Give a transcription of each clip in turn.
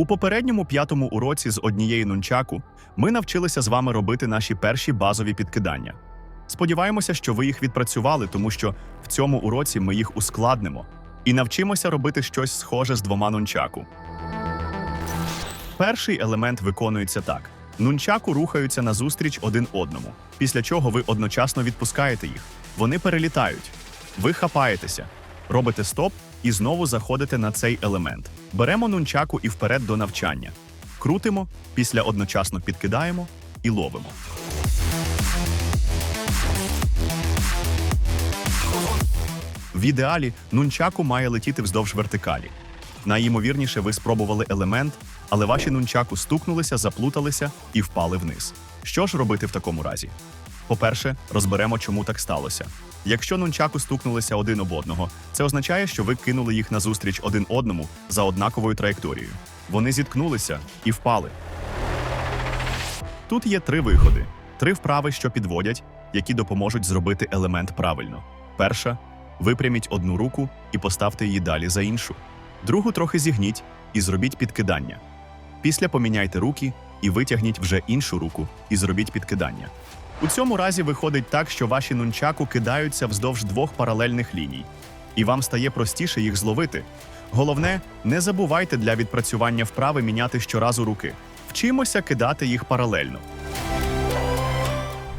У попередньому п'ятому уроці з однієї нунчаку ми навчилися з вами робити наші перші базові підкидання. Сподіваємося, що ви їх відпрацювали, тому що в цьому уроці ми їх ускладнимо і навчимося робити щось схоже з двома нунчаку. Перший елемент виконується так: нунчаку рухаються назустріч один одному, після чого ви одночасно відпускаєте їх. Вони перелітають. Ви хапаєтеся, робите стоп і знову заходите на цей елемент. Беремо нунчаку і вперед до навчання. Крутимо, після одночасно підкидаємо і ловимо. В ідеалі нунчаку має летіти вздовж вертикалі. Найімовірніше, ви спробували елемент, але ваші нунчаку стукнулися, заплуталися і впали вниз. Що ж робити в такому разі? По-перше, розберемо, чому так сталося. Якщо нунчаку стукнулися один об одного, це означає, що ви кинули їх назустріч один одному за однаковою траєкторією. Вони зіткнулися і впали. Тут є три виходи: три вправи, що підводять, які допоможуть зробити елемент правильно. Перша випряміть одну руку і поставте її далі за іншу. Другу трохи зігніть і зробіть підкидання. Після поміняйте руки і витягніть вже іншу руку і зробіть підкидання. У цьому разі виходить так, що ваші нунчаку кидаються вздовж двох паралельних ліній, і вам стає простіше їх зловити. Головне, не забувайте для відпрацювання вправи міняти щоразу руки. Вчимося кидати їх паралельно.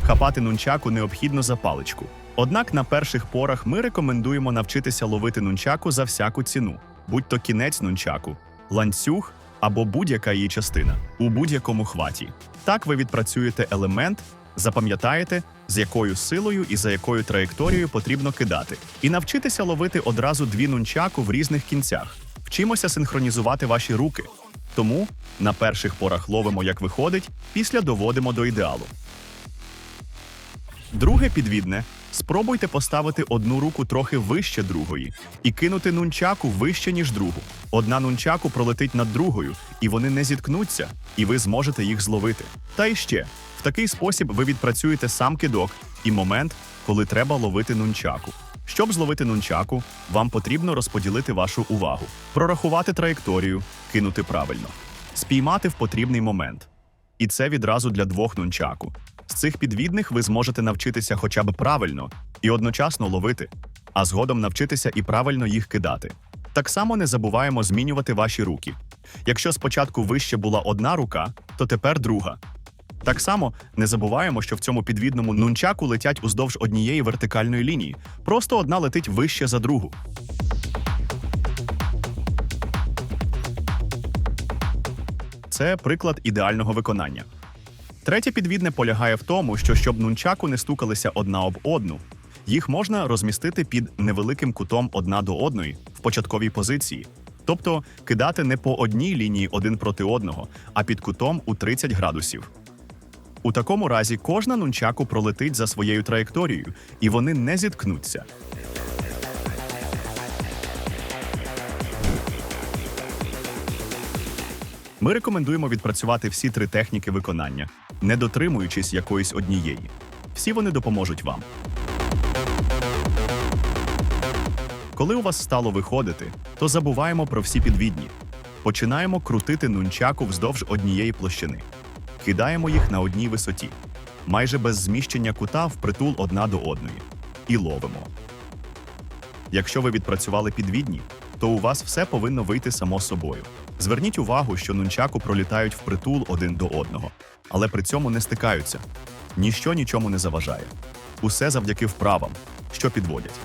Хапати нунчаку необхідно за паличку. Однак на перших порах ми рекомендуємо навчитися ловити нунчаку за всяку ціну, будь то кінець нунчаку, ланцюг або будь-яка її частина у будь-якому хваті. Так ви відпрацюєте елемент, запам'ятаєте, з якою силою і за якою траєкторією потрібно кидати, і навчитися ловити одразу дві нунчаку в різних кінцях. Вчимося синхронізувати ваші руки. Тому на перших порах ловимо, як виходить, після доводимо до ідеалу. Друге підвідне спробуйте поставити одну руку трохи вище другої і кинути нунчаку вище, ніж другу. Одна нунчаку пролетить над другою, і вони не зіткнуться, і ви зможете їх зловити. Та й ще в такий спосіб ви відпрацюєте сам кидок і момент, коли треба ловити нунчаку. Щоб зловити нунчаку, вам потрібно розподілити вашу увагу, прорахувати траєкторію, кинути правильно, спіймати в потрібний момент. І це відразу для двох нунчаку. З цих підвідних ви зможете навчитися хоча б правильно і одночасно ловити, а згодом навчитися і правильно їх кидати. Так само не забуваємо змінювати ваші руки. Якщо спочатку вище була одна рука, то тепер друга. Так само не забуваємо, що в цьому підвідному нунчаку летять уздовж однієї вертикальної лінії. Просто одна летить вище за другу. Це приклад ідеального виконання. Третє підвідне полягає в тому, що щоб нунчаку не стукалися одна об одну, їх можна розмістити під невеликим кутом одна до одної в початковій позиції, тобто кидати не по одній лінії один проти одного, а під кутом у 30 градусів. У такому разі кожна нунчаку пролетить за своєю траєкторією, і вони не зіткнуться. Ми рекомендуємо відпрацювати всі три техніки виконання, не дотримуючись якоїсь однієї. Всі вони допоможуть вам. Коли у вас стало виходити, то забуваємо про всі підвідні. Починаємо крутити нунчаку вздовж однієї площини. Кидаємо їх на одній висоті, майже без зміщення кута впритул одна до одної. І ловимо. Якщо ви відпрацювали підвідні, то у вас все повинно вийти само собою. Зверніть увагу, що нунчаку пролітають впритул один до одного, але при цьому не стикаються. Ніщо нічому не заважає. Усе завдяки вправам, що підводять.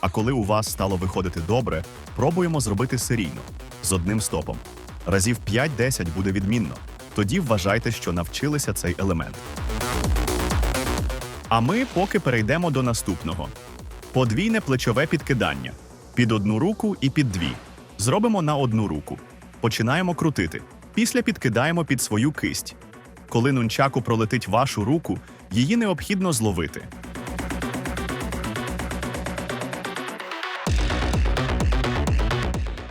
А коли у вас стало виходити добре, пробуємо зробити серійно з одним стопом. Разів 5-10 буде відмінно. Тоді вважайте, що навчилися цей елемент. А ми поки перейдемо до наступного: подвійне плечове підкидання під одну руку і під дві. Зробимо на одну руку. Починаємо крутити. Після підкидаємо під свою кисть. Коли нунчаку пролетить вашу руку, її необхідно зловити.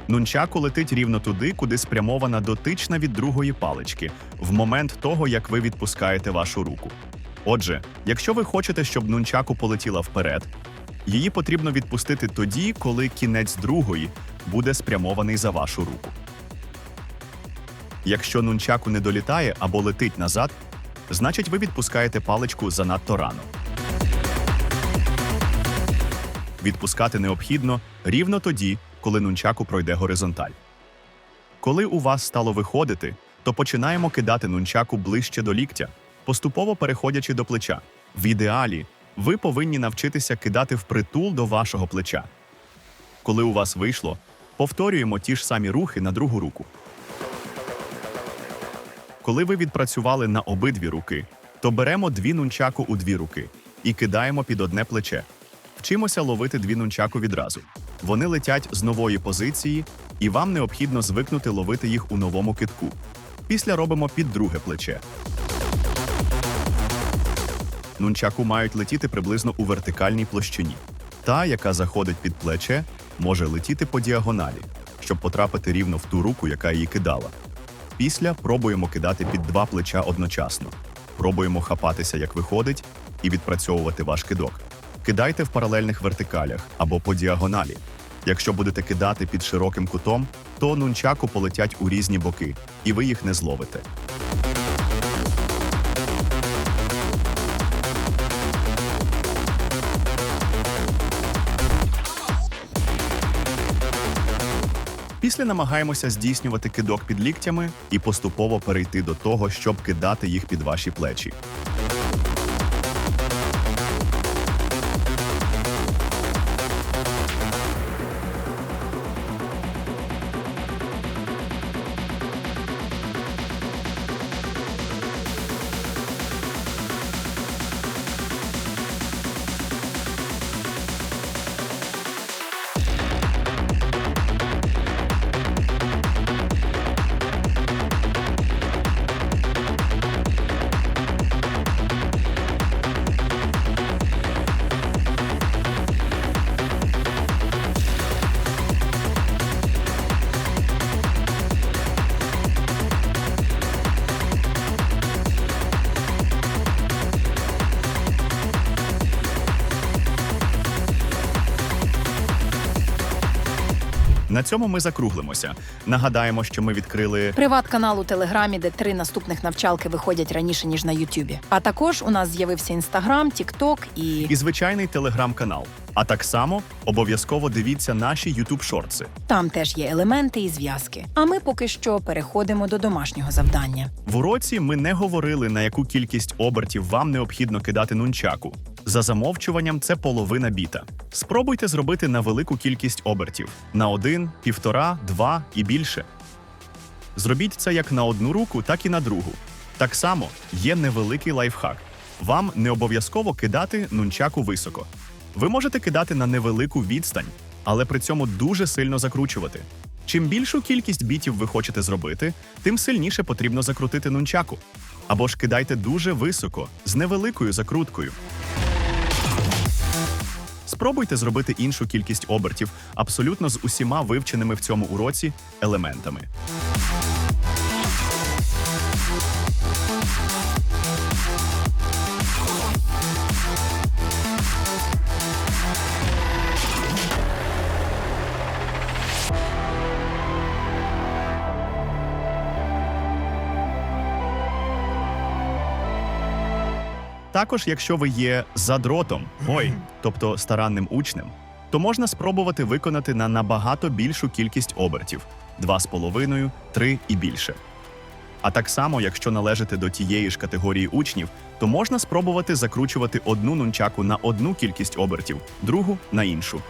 Нунчаку летить рівно туди, куди спрямована дотична від другої палички, в момент того, як ви відпускаєте вашу руку. Отже, якщо ви хочете, щоб нунчаку полетіла вперед, її потрібно відпустити тоді, коли кінець другої буде спрямований за вашу руку. Якщо нунчаку не долітає або летить назад, значить ви відпускаєте паличку занадто рано. Відпускати необхідно рівно тоді, коли нунчаку пройде горизонталь. Коли у вас стало виходити, то починаємо кидати нунчаку ближче до ліктя, поступово переходячи до плеча. В ідеалі ви повинні навчитися кидати впритул до вашого плеча. Коли у вас вийшло, повторюємо ті ж самі рухи на другу руку. Коли ви відпрацювали на обидві руки, то беремо дві нунчаку у дві руки і кидаємо під одне плече. Вчимося ловити дві нунчаку відразу. Вони летять з нової позиції, і вам необхідно звикнути ловити їх у новому китку. Після робимо під друге плече. Нунчаку мають летіти приблизно у вертикальній площині. Та, яка заходить під плече, може летіти по діагоналі, щоб потрапити рівно в ту руку, яка її кидала. Після пробуємо кидати під два плеча одночасно. Пробуємо хапатися, як виходить, і відпрацьовувати ваш кидок. Кидайте в паралельних вертикалях або по діагоналі. Якщо будете кидати під широким кутом, то нунчаку полетять у різні боки, і ви їх не зловите. Після намагаємося здійснювати кидок під ліктями і поступово перейти до того, щоб кидати їх під ваші плечі. На цьому ми закруглимося. Нагадаємо, що ми відкрили Приват-канал у Телеграмі, де три наступних навчалки виходять раніше ніж на Ютубі. А також у нас з'явився інстаграм, Тікток і і звичайний телеграм-канал. А так само обов'язково дивіться наші ютуб шортси. там теж є елементи і зв'язки. А ми поки що переходимо до домашнього завдання. В уроці ми не говорили, на яку кількість обертів вам необхідно кидати нунчаку. За замовчуванням, це половина біта. Спробуйте зробити на велику кількість обертів на один, півтора, два і більше. Зробіть це як на одну руку, так і на другу. Так само є невеликий лайфхак. Вам не обов'язково кидати нунчаку високо. Ви можете кидати на невелику відстань, але при цьому дуже сильно закручувати. Чим більшу кількість бітів ви хочете зробити, тим сильніше потрібно закрутити нунчаку. Або ж кидайте дуже високо, з невеликою закруткою. Спробуйте зробити іншу кількість обертів абсолютно з усіма вивченими в цьому уроці елементами. Також, якщо ви є задротом, ой, тобто старанним учнем, то можна спробувати виконати на набагато більшу кількість обертів 2,5, 3 і більше. А так само, якщо належите до тієї ж категорії учнів, то можна спробувати закручувати одну нунчаку на одну кількість обертів, другу на іншу.